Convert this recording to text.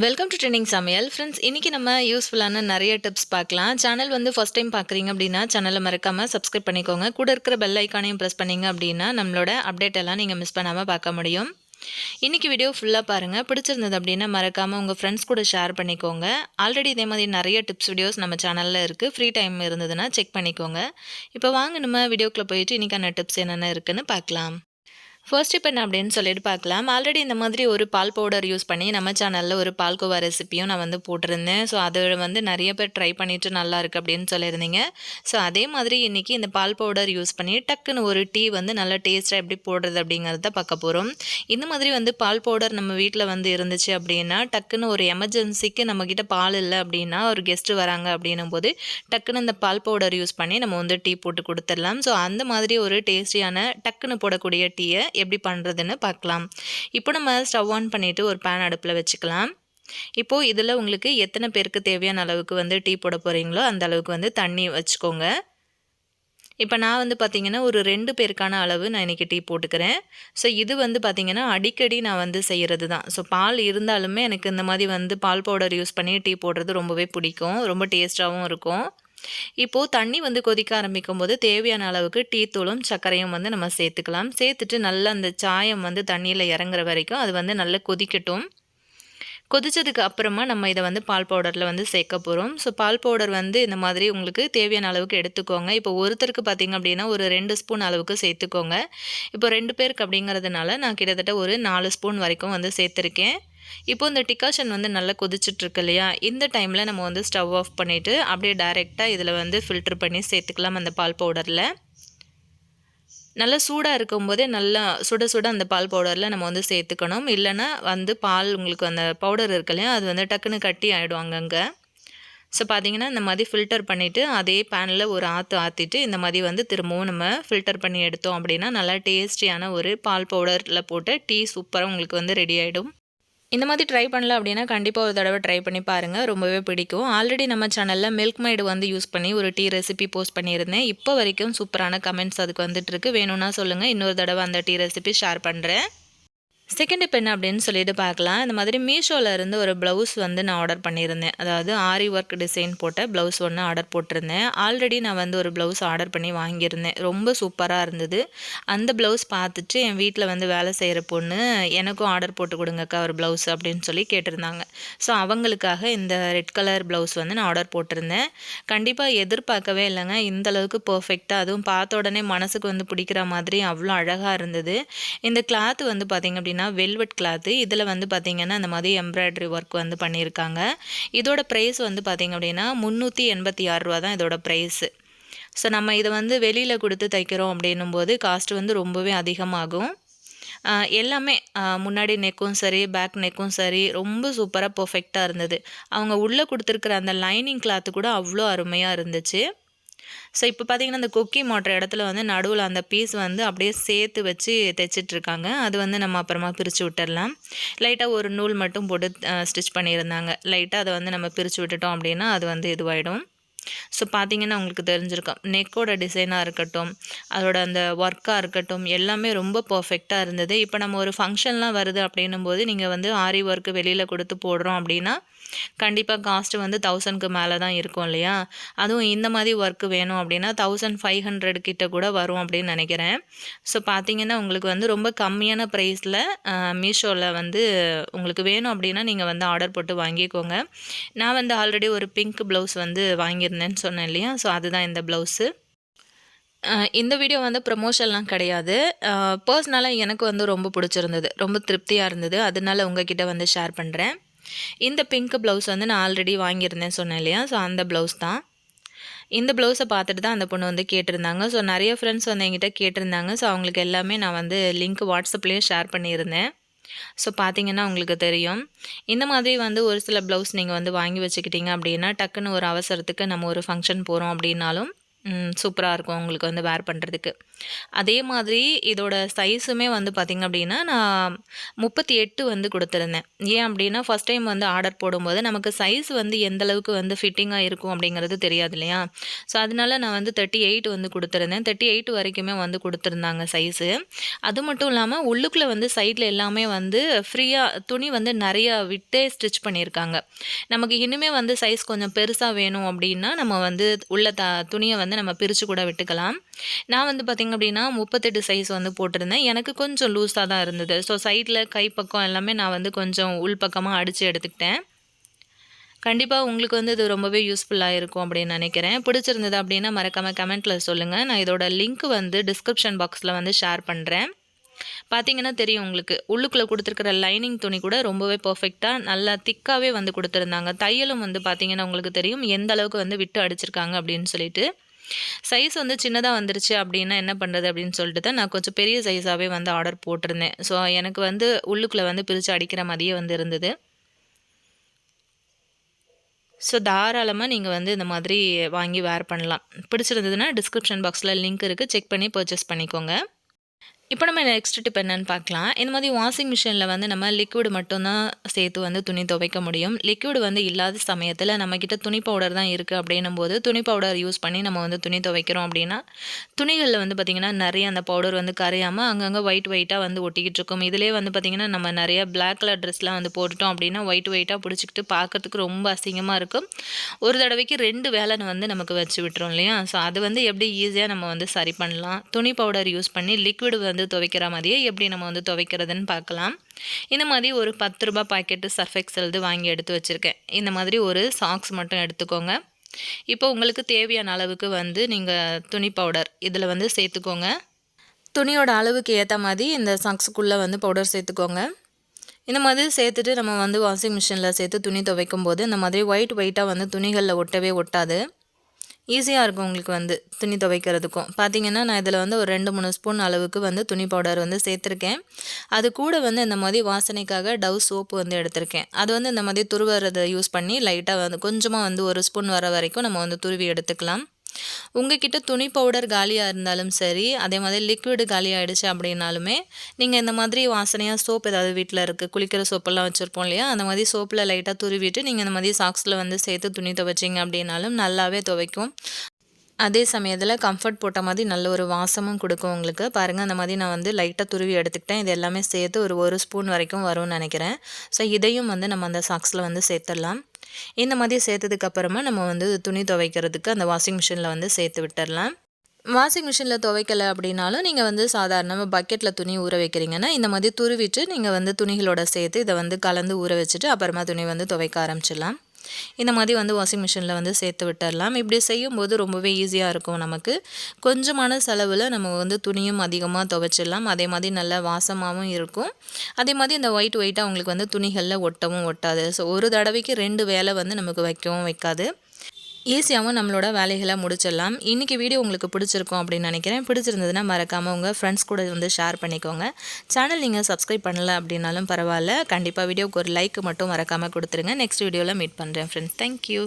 Welcome to trending சமையல் friends இன்றைக்கி நம்ம யூஸ்ஃபுல்லான நிறைய டிப்ஸ் பார்க்கலாம். சேனல் வந்து ஃபஸ்ட் டைம் பார்க்குறீங்க அப்படின்னா சேனலை மறக்காமல் சப்ஸ்கிரைப் பண்ணிக்கோங்க. கூட இருக்கிற பெல் ஐக்கானையும் ப்ரெஸ் பண்ணிங்க அப்படின்னா நம்மளோட அப்டேட் எல்லாம் நீங்கள் மிஸ் பண்ணாமல் பார்க்க முடியும். இன்றைக்கி வீடியோ ஃபுல்லாக பாருங்கள் பிடிச்சிருந்தது அப்படின்னா மறக்காமல் உங்கள் ஃப்ரெண்ட்ஸ் கூட ஷேர் பண்ணிக்கோங்க. ஆல்ரெடி இதே மாதிரி நிறைய டிப்ஸ் வீடியோஸ் நம்ம சேனலில் இருக்குது ஃப்ரீ டைம் இருந்ததுன்னா செக் பண்ணிக்கோங்க. இப்போ வாங்க நம்ம வீடியோக்குள்ளே போயிட்டு இன்றைக்கான டிப்ஸ் என்னென்ன இருக்குதுன்னு பார்க்கலாம். ஃபர்ஸ்ட் இப்போ நான் அப்படின்னு சொல்லிட்டு பார்க்கலாம். ஆல்ரெடி இந்த மாதிரி ஒரு பால் பவுடர் யூஸ் பண்ணி நம்ம சேனலில் ஒரு பால்கோவா ரெசிப்பியும் நான் வந்து போட்டிருந்தேன். ஸோ அது வந்து நிறைய பேர் ட்ரை பண்ணிவிட்டு நல்லா இருக்குது அப்படின்னு சொல்லியிருந்தீங்க. ஸோ அதே மாதிரி இன்றைக்கி இந்த பால் பவுடர் யூஸ் பண்ணி டக்குன்னு ஒரு டீ வந்து நல்லா டேஸ்ட்டாக எப்படி போடுறது அப்படிங்கிறத பார்க்க போகிறோம் இந்த மாதிரி வந்து பால் பவுடர் நம்ம வீட்டில் வந்து இருந்துச்சு அப்படின்னா டக்குன்னு ஒரு எமர்ஜென்சிக்கு நம்மக்கிட்ட பால் இல்லை அப்படின்னா ஒரு கெஸ்ட்டு வராங்க அப்படின்னும் போது டக்குன்னு இந்த பால் பவுடர் யூஸ் பண்ணி நம்ம வந்து டீ போட்டு கொடுத்துடலாம். ஸோ அந்த மாதிரி ஒரு டேஸ்டியான டக்குன்னு போடக்கூடிய டீயை எப்படி பண்ணுறதுன்னு பார்க்கலாம். இப்போ நம்ம ஸ்டவ் ஆன் பண்ணிவிட்டு ஒரு பேன் அடுப்பில் வச்சுக்கலாம். இப்போது இதில் உங்களுக்கு எத்தனை பேருக்கு தேவையான அளவுக்கு வந்து டீ போட போகிறீங்களோ அந்த அளவுக்கு வந்து தண்ணி வச்சுக்கோங்க. இப்போ நான் வந்து பார்த்திங்கன்னா ஒரு ரெண்டு பேருக்கான அளவு நான் இன்றைக்கி டீ போட்டுக்கிறேன். ஸோ இது வந்து பார்த்திங்கன்னா அடிக்கடி நான் வந்து செய்கிறது தான். ஸோ பால் இருந்தாலுமே எனக்கு இந்த மாதிரி வந்து பால் பவுடர் யூஸ் பண்ணி டீ போடுறது ரொம்பவே பிடிக்கும். ரொம்ப டேஸ்ட்டாகவும் இருக்கும். இப்போது தண்ணி வந்து கொதிக்க ஆரம்பிக்கும் போது தேவையான அளவுக்கு டீ தூளும் சர்க்கரையும் வந்து நம்ம சேர்த்துக்கலாம். சேர்த்துட்டு நல்லா அந்த சாயம் வந்து தண்ணியில் இறங்குற வரைக்கும் அது வந்து நல்லா கொதிக்கட்டும். கொதிச்சதுக்கு அப்புறமா நம்ம இதை வந்து பால் பவுடரில் வந்து சேர்க்க போகிறோம் ஸோ பால் பவுடர் வந்து இந்த மாதிரி உங்களுக்கு தேவையான அளவுக்கு எடுத்துக்கோங்க. இப்போ ஒருத்தருக்கு பார்த்திங்க அப்படின்னா ஒரு ரெண்டு ஸ்பூன் அளவுக்கு சேர்த்துக்கோங்க. இப்போ ரெண்டு பேருக்கு அப்படிங்கிறதுனால நான் கிட்டத்தட்ட ஒரு நாலு ஸ்பூன் வரைக்கும் வந்து சேர்த்துருக்கேன். இப்போ இந்த டிகாஷன் வந்து நல்லா கொதிச்சுட்ருக்கு இல்லையா இந்த டைமில் நம்ம வந்து ஸ்டவ் ஆஃப் பண்ணிவிட்டு அப்படியே டைரெக்டாக இதில் வந்து ஃபில்ட்ரு பண்ணி சேர்த்துக்கலாம் அந்த பால் பவுடரில் நல்லா சூடாக இருக்கும்போதே நல்லா சுட சுட அந்த பால் பவுடரில் நம்ம வந்து சேர்த்துக்கணும். இல்லைன்னா வந்து பால் உங்களுக்கு அந்த பவுடர் இருக்கு இல்லையா அது வந்து டக்குன்னு கட்டி ஆகிடும் அங்கங்கே ஸோ பார்த்தீங்கன்னா இந்த மாதிரி ஃபில்டர் பண்ணிவிட்டு அதே பேனில் ஒரு ஆற்று ஆற்றிட்டு இந்த மாதிரி வந்து திரும்பவும் நம்ம ஃபில்டர் பண்ணி எடுத்தோம் அப்படின்னா நல்லா டேஸ்டியான ஒரு பால் பவுடரில் போட்டு டீ சூப்பராக உங்களுக்கு வந்து ரெடி ஆகிடும் இந்த மாதிரி ட்ரை பண்ணல அப்படின்னா கண்டிப்பாக ஒரு தடவை ட்ரை பண்ணி பாருங்கள் ரொம்பவே பிடிக்கும். ஆல்ரெடி நம்ம சேனலில் மில்க் மைடு வந்து யூஸ் பண்ணி ஒரு டீ ரெசிபி போஸ்ட் பண்ணியிருந்தேன். இப்போ வரைக்கும் சூப்பரான கமெண்ட்ஸ் அதுக்கு வந்துட்டுருக்கு வேணும்னா சொல்லுங்கள் இன்னொரு தடவை அந்த டீ ரெசிபி ஷேர் பண்ணுறேன் செகண்ட் இப்போ என்ன அப்படின்னு சொல்லிட்டு பார்க்கலாம். இந்த மாதிரி மீஷோவில் இருந்து ஒரு ப்ளவுஸ் வந்து நான் ஆர்டர் பண்ணியிருந்தேன். அதாவது ஆரி ஒர்க் டிசைன் போட்ட ப்ளவுஸ் ஒன்று ஆர்டர் போட்டிருந்தேன். ஆல்ரெடி நான் வந்து ஒரு ப்ளவுஸ் ஆர்டர் பண்ணி வாங்கியிருந்தேன். ரொம்ப சூப்பராக இருந்தது. அந்த ப்ளவுஸ் பார்த்துட்டு என் வீட்டில் வந்து வேலை செய்கிற பொண்ணு எனக்கும் ஆர்டர் போட்டு கொடுங்கக்கா ஒரு ப்ளவுஸ் அப்படின்னு சொல்லி கேட்டிருந்தாங்க. ஸோ அவங்களுக்காக இந்த ரெட் கலர் ப்ளவுஸ் வந்து நான் ஆர்டர் போட்டிருந்தேன். கண்டிப்பாக எதிர்பார்க்கவே இல்லைங்க. இந்த அளவுக்கு பர்ஃபெக்டாக அதுவும் பார்த்த உடனே மனசுக்கு வந்து பிடிக்கிற மாதிரி அவ்வளோ அழகாக இருந்தது. இந்த கிளாத் வந்து பார்த்திங்க அப்படின்னா பார்த்தீங்கன்னா வெல்வெட் கிளாத்து இதில் வந்து பார்த்திங்கன்னா இந்த மாதிரி எம்ப்ராய்டரி ஒர்க் வந்து பண்ணியிருக்காங்க. இதோட ப்ரைஸ் வந்து பார்த்திங்க அப்படின்னா முந்நூற்றி எண்பத்தி ஆறு ரூபா தான் இதோட ப்ரைஸு ஸோ நம்ம இதை வந்து வெளியில் கொடுத்து தைக்கிறோம் அப்படின்னும் போது காஸ்ட் வந்து ரொம்பவே அதிகமாகும். எல்லாமே முன்னாடி நெக்கும் சரி பேக் நெக்கும் சரி ரொம்ப சூப்பராக பர்ஃபெக்டாக இருந்தது. அவங்க உள்ளே கொடுத்துருக்குற அந்த லைனிங் கிளாத்து கூட அவ்வளோ அருமையாக இருந்துச்சு. ஸோ இப்போ பார்த்திங்கன்னா அந்த கொக்கி மாட்டுற இடத்துல வந்து நடுவில் அந்த பீஸ் வந்து அப்படியே சேர்த்து வச்சு தைச்சிட்ருக்காங்க. அது வந்து நம்ம அப்புறமா பிரித்து விட்டுடலாம். லைட்டாக ஒரு நூல் மட்டும் போட்டு ஸ்டிச் பண்ணியிருந்தாங்க. லைட்டாக அதை வந்து நம்ம பிரித்து விட்டுட்டோம் அப்படின்னா அது வந்து இதுவாகிடும் ஸோ பார்த்தீங்கன்னா உங்களுக்கு தெரிஞ்சிருக்கும். நெக்கோட டிசைனாக இருக்கட்டும் அதோட அந்த ஒர்க்காக இருக்கட்டும் எல்லாமே ரொம்ப பர்ஃபெக்டாக இருந்தது. இப்போ நம்ம ஒரு ஃபங்க்ஷன்லாம் வருது அப்படின்னும் போது நீங்கள் வந்து ஆரி ஒர்க்கு வெளியில் கொடுத்து போடுறோம் அப்படின்னா கண்டிப்பாக காஸ்ட்டு வந்து தௌசண்ட்க்கு மேலே தான் இருக்கும் இல்லையா? அதுவும் இந்த மாதிரி ஒர்க்கு வேணும் அப்படின்னா தௌசண்ட் ஃபைவ் ஹண்ட்ரட் கிட்ட கூட வரும் அப்படின்னு நினைக்கிறேன். ஸோ பார்த்தீங்கன்னா உங்களுக்கு வந்து ரொம்ப கம்மியான ப்ரைஸில் மீஷோவில் வந்து உங்களுக்கு வேணும் அப்படின்னா நீங்கள் வந்து ஆர்டர் போட்டு வாங்கிக்கோங்க. நான் வந்து ஆல்ரெடி ஒரு பிங்க் ப்ளவுஸ் வந்து வாங்கியிருந்தேன்னு சொன்னேன் இல்லையா? ஸோ அதுதான் இந்த ப்ளவுஸு இந்த வீடியோ வந்து ப்ரமோஷன்லாம் கிடையாது. பர்சனலாக எனக்கு வந்து ரொம்ப பிடிச்சிருந்தது. ரொம்ப திருப்தியாக இருந்தது. அதனால உங்ககிட்ட வந்து ஷேர் பண்ணுறேன் இந்த பிங்க் ப்ளவுஸ் வந்து நான் ஆல்ரெடி வாங்கியிருந்தேன் சொன்னேன் இல்லையா? ஸோ அந்த ப்ளவுஸ் தான். இந்த ப்ளவுஸை பார்த்துட்டு தான் அந்த பொண்ணு வந்து கேட்டிருந்தாங்க. ஸோ நிறைய ஃப்ரெண்ட்ஸ் வந்து என்கிட்ட கேட்டிருந்தாங்க. ஸோ அவங்களுக்கு எல்லாமே நான் வந்து லிங்க் வாட்ஸ்அப்லேயும் ஷேர் பண்ணியிருந்தேன். ஸோ பார்த்தீங்கன்னா உங்களுக்கு தெரியும். இந்த மாதிரி வந்து ஒரு சில ப்ளவுஸ் நீங்கள் வந்து வாங்கி வச்சுக்கிட்டீங்க அப்படின்னா டக்குன்னு ஒரு அவசரத்துக்கு நம்ம ஒரு ஃபங்க்ஷன் போகிறோம் அப்படின்னாலும் சூப்பராக இருக்கும் உங்களுக்கு வந்து வேர் பண்ணுறதுக்கு அதே மாதிரி இதோட சைஸுமே வந்து பார்த்திங்க அப்படின்னா நான் முப்பத்தி எட்டு வந்து கொடுத்துருந்தேன். ஏன் அப்படின்னா ஃபஸ்ட் டைம் வந்து ஆர்டர் போடும்போது நமக்கு சைஸ் வந்து எந்த அளவுக்கு வந்து ஃபிட்டிங்காக இருக்கும் அப்படிங்கிறது தெரியாது இல்லையா? ஸோ அதனால நான் வந்து தேர்ட்டி எயிட் வந்து கொடுத்துருந்தேன். தேர்ட்டி எயிட் வரைக்குமே வந்து கொடுத்துருந்தாங்க சைஸு அது மட்டும் இல்லாமல் உள்ளுக்குள்ளே வந்து சைடில் எல்லாமே வந்து ஃப்ரீயாக துணி வந்து நிறையா விட்டே ஸ்டிச் பண்ணியிருக்காங்க. நமக்கு இன்னுமே வந்து சைஸ் கொஞ்சம் பெருசாக வேணும் அப்படின்னா நம்ம வந்து உள்ள த துணியை வந்து நம்ம பிரித்து கூட விட்டுக்கலாம். நான் வந்து பார்த்திங்க அப்படின்னா முப்பத்தெட்டு சைஸ் வந்து போட்டிருந்தேன். எனக்கு கொஞ்சம் லூஸாக தான் இருந்தது. ஸோ சைடில் கைப்பக்கம் எல்லாமே நான் வந்து கொஞ்சம் உள்பக்கமாக அடித்து எடுத்துக்கிட்டேன். கண்டிப்பாக உங்களுக்கு வந்து இது ரொம்பவே யூஸ்ஃபுல்லாக இருக்கும் அப்படின்னு நினைக்கிறேன். பிடிச்சிருந்தது அப்படின்னா மறக்காமல் கமெண்ட்டில் சொல்லுங்கள் நான் இதோட லிங்க் வந்து டிஸ்கிரிப்ஷன் பாக்ஸில் வந்து ஷேர் பண்ணுறேன் பார்த்தீங்கன்னா தெரியும் உங்களுக்கு. உள்ளுக்குள்ளே கொடுத்துருக்கிற லைனிங் துணி கூட ரொம்பவே பர்ஃபெக்டாக நல்லா திக்காகவே வந்து கொடுத்துருந்தாங்க. தையலும் வந்து பார்த்திங்கன்னா உங்களுக்கு தெரியும். எந்த அளவுக்கு வந்து விட்டு அடிச்சிருக்காங்க அப்படின்னு சொல்லிட்டு. சைஸ் வந்து சின்னதாக வந்துருச்சு அப்படின்னா என்ன பண்ணுறது அப்படின்னு சொல்லிட்டு தான் நான் கொஞ்சம் பெரிய சைஸாகவே வந்து ஆர்டர் போட்டிருந்தேன். ஸோ எனக்கு வந்து உள்ளுக்குள்ளே வந்து பிரித்து அடிக்கிற மாதிரியே வந்து இருந்தது. ஸோ தாராளமாக நீங்கள் வந்து இந்த மாதிரி வாங்கி வேர் பண்ணலாம். பிடிச்சிருந்ததுன்னா டிஸ்கிரிப்ஷன் பாக்ஸில் லிங்க் இருக்குது செக் பண்ணி பர்ச்சேஸ் பண்ணிக்கோங்க. இப்போ நம்ம நெக்ஸ்ட் டிப் என்னென்னு பார்க்கலாம். இந்த மாதிரி வாஷிங் மிஷினில் வந்து நம்ம லிக்விட் மட்டும்தான் சேர்த்து வந்து துணி துவைக்க முடியும். லிக்விட் வந்து இல்லாத சமயத்தில் நம்மக்கிட்ட துணி பவுடர் தான் இருக்குது அப்படின்னும் போது துணி பவுடர் யூஸ் பண்ணி நம்ம வந்து துணி துவைக்கிறோம் அப்படின்னா துணிகளில் வந்து பார்த்திங்கன்னா நிறைய அந்த பவுடர் வந்து கரையாமல் அங்கங்கே ஒயிட் ஒயிட்டாக வந்து ஒட்டிக்கிட்டு இருக்கும். இதிலே வந்து பார்த்திங்கன்னா நம்ம நிறைய பிளாக் கலர் ட்ரெஸ்லாம் வந்து போட்டுட்டோம் அப்படின்னா ஒயிட் ஒயிட்டாக பிடிச்சிக்கிட்டு பார்க்குறதுக்கு ரொம்ப அசிங்கமாக இருக்கும். ஒரு தடவைக்கு ரெண்டு வேலை வந்து நமக்கு வச்சு விட்டுரும் இல்லையா? ஸோ அது வந்து எப்படி ஈஸியாக நம்ம வந்து சரி பண்ணலாம். துணி பவுடர் யூஸ் பண்ணி லிக்விட் வந்து வந்து துவைக்கிற மாதிரியே எப்படி நம்ம வந்து துவைக்கிறதுன்னு பார்க்கலாம். இந்த மாதிரி ஒரு பத்து ரூபா பாக்கெட்டு சர்ஃப் எழுது வாங்கி எடுத்து வச்சுருக்கேன். இந்த மாதிரி ஒரு சாக்ஸ் மட்டும் எடுத்துக்கோங்க. இப்போ உங்களுக்கு தேவையான அளவுக்கு வந்து நீங்கள் துணி பவுடர் இதில் வந்து சேர்த்துக்கோங்க. துணியோட அளவுக்கு ஏற்ற மாதிரி இந்த சாக்ஸுக்குள்ளே வந்து பவுடர் சேர்த்துக்கோங்க. இந்த மாதிரி சேர்த்துட்டு நம்ம வந்து வாஷிங் மிஷினில் சேர்த்து துணி துவைக்கும் போது இந்த மாதிரி ஒயிட் ஒயிட்டாக வந்து துணிகளில் ஒட்டவே ஒட்டாது. ஈஸியாக இருக்கும் உங்களுக்கு வந்து துணி துவைக்கிறதுக்கும். பார்த்தீங்கன்னா நான் இதில் வந்து ஒரு ரெண்டு மூணு ஸ்பூன் அளவுக்கு வந்து துணி பவுடர் வந்து சேர்த்துருக்கேன். அது கூட வந்து இந்த மாதிரி வாசனைக்காக டவ் சோப்பு வந்து எடுத்திருக்கேன். அது வந்து இந்த மாதிரி துருவறதை யூஸ் பண்ணி லைட்டாக வந்து கொஞ்சமாக வந்து ஒரு ஸ்பூன் வர வரைக்கும் நம்ம வந்து துருவி எடுத்துக்கலாம். உங்ககிட்ட துணி பவுடர் காலியாக இருந்தாலும் சரி அதே மாதிரி லிக்விடு காலியாகிடுச்சு அப்படின்னாலுமே நீங்கள் இந்த மாதிரி வாசனையாக சோப் ஏதாவது வீட்டில் இருக்குது குளிக்கிற சோப்பெல்லாம் வச்சுருப்போம் இல்லையா? அந்த மாதிரி சோப்பில் லைட்டாக துருவிட்டு நீங்கள் இந்த மாதிரி சாக்ஸில் வந்து சேர்த்து துணி துவைச்சிங்க அப்படின்னாலும் நல்லாவே துவைக்கும். அதே சமயத்தில் கம்ஃபர்ட் போட்ட மாதிரி நல்ல ஒரு வாசமும் கொடுக்கும் உங்களுக்கு. பாருங்கள் அந்த மாதிரி நான் வந்து லைட்டாக துருவி எடுத்துக்கிட்டேன். இது எல்லாமே சேர்த்து ஒரு ஒரு ஸ்பூன் வரைக்கும் வரும்னு நினைக்கிறேன். ஸோ இதையும் வந்து நம்ம அந்த சாக்ஸில் வந்து சேர்த்துடலாம். இந்த மாதிரி சேர்த்ததுக்கப்புறமா நம்ம வந்து துணி துவைக்கிறதுக்கு அந்த வாஷிங் மிஷினில் வந்து சேர்த்து விட்டுடலாம் வாஷிங் மிஷினில் துவைக்கலை அப்படின்னாலும் நீங்கள் வந்து சாதாரணமாக பக்கெட்டில் துணி ஊற வைக்கிறீங்கன்னா இந்த மாதிரி துருவிட்டு நீங்கள் வந்து துணிகளோட சேர்த்து இதை வந்து கலந்து ஊற வச்சுட்டு அப்புறமா துணி வந்து துவைக்க ஆரம்பிச்சிடலாம். இந்த மாதிரி வந்து வாஷிங் மிஷினில் வந்து சேர்த்து விட்டுடலாம் இப்படி செய்யும்போது ரொம்பவே ஈஸியாக இருக்கும் நமக்கு. கொஞ்சமான செலவில் நம்ம வந்து துணியும் அதிகமாக துவைச்சிடலாம். அதே மாதிரி நல்ல வாசமாகவும் இருக்கும். அதே மாதிரி இந்த ஒயிட் ஒயிட்டாக உங்களுக்கு வந்து துணிகளில் ஒட்டவும் ஒட்டாது. ஸோ ஒரு தடவைக்கு ரெண்டு வேலை வந்து நமக்கு வைக்கவும் வைக்காது. ஈஸியாகவும் நம்மளோட வேலைகளை முடிச்சிடலாம். இன்றைக்கி வீடியோ உங்களுக்கு பிடிச்சிருக்கும் அப்படின்னு நினைக்கிறேன். பிடிச்சிருந்ததுன்னா மறக்காமல் உங்கள் ஃப்ரெண்ட்ஸ் கூட வந்து ஷேர் பண்ணிக்கோங்க. சேனல் நீங்கள் சப்ஸ்கிரைப் பண்ணலை அப்படின்னாலும் பரவாயில்ல. கண்டிப்பாக வீடியோவுக்கு ஒரு லைக் மட்டும் மறக்காமல் கொடுத்துருங்க. நெக்ஸ்ட் வீடியோவில் மீட் பண்ணுறேன் ஃப்ரெண்ட்ஸ் தேங்க்யூ